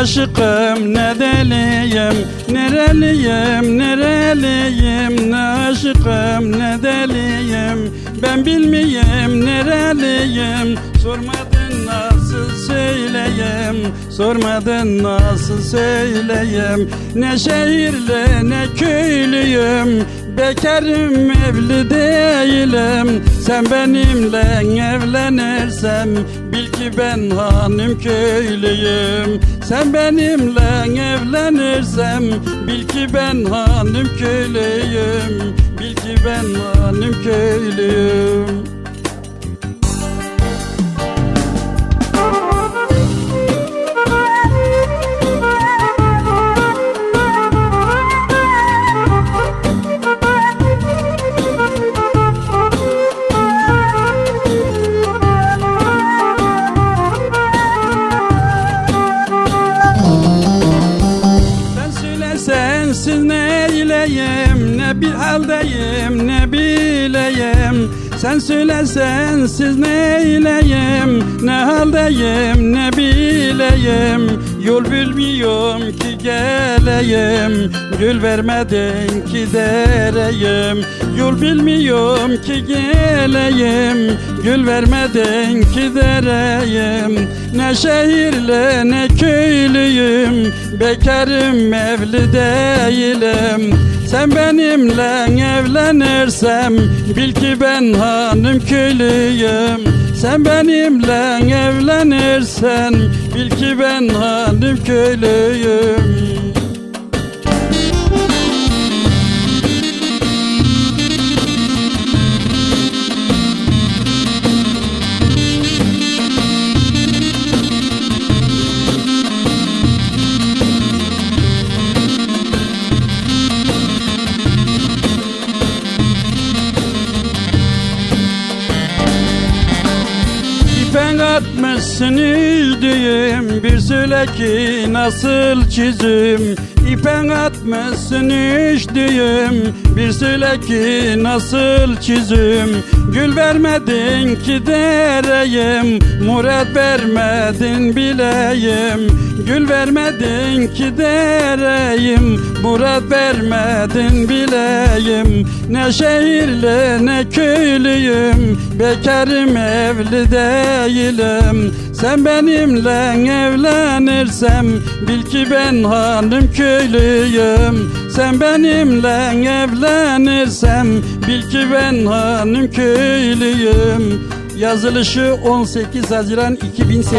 aşıkım ne deliyim Nereliyim nereliyim? Ne aşıkım ne deliyim? Ben bilmeyeyim nereliyim? Sormadın nasıl söyleyeyim? Sormadın nasıl söyleyeyim? Ne şehirli ne köylüyüm. Bekarım evli değilim Sen benimle evlenirsen Bil ki ben hanım köylüyüm. Sen benimle evlenirsem Bil ki ben hanım köylüyüm. Bil ki ben hanım köylüyüm bir haldeyim ne bileyim? Sen söyle sensiz ne eyleyim Ne haldeyim ne bileyim Yol bilmiyorum ki geleyim Gül vermedin ki dereyim. Yol bilmiyorum ki geleyim Gül vermedin ki dereyim. Ne şehirli ne köylüyüm Bekarım evli değilim. Sen benimle evlenirsem Bil ki ben hanım köylüyüm. Sen benimle evlenirsen Bil ki ben hanım köylüyüm İpen atmışsın üzdüğüm Bir söyle ki nasıl çizim? İpen atmışsın üzdüğüm Bir söyle ki nasıl çizim? Gül vermedin ki dereyim Murat vermedin bileyim. Gül vermedin ki dereyim Murat vermedin bileyim. Ne şehirli ne köylüyüm Bekarım evli değilim. Sen benimle evlenirsem Bil ki ben hanım köylüyüm. Sen benimle evlenirsem Bil ki ben hanım köylüyüm. Yazılışı 18 Haziran 2008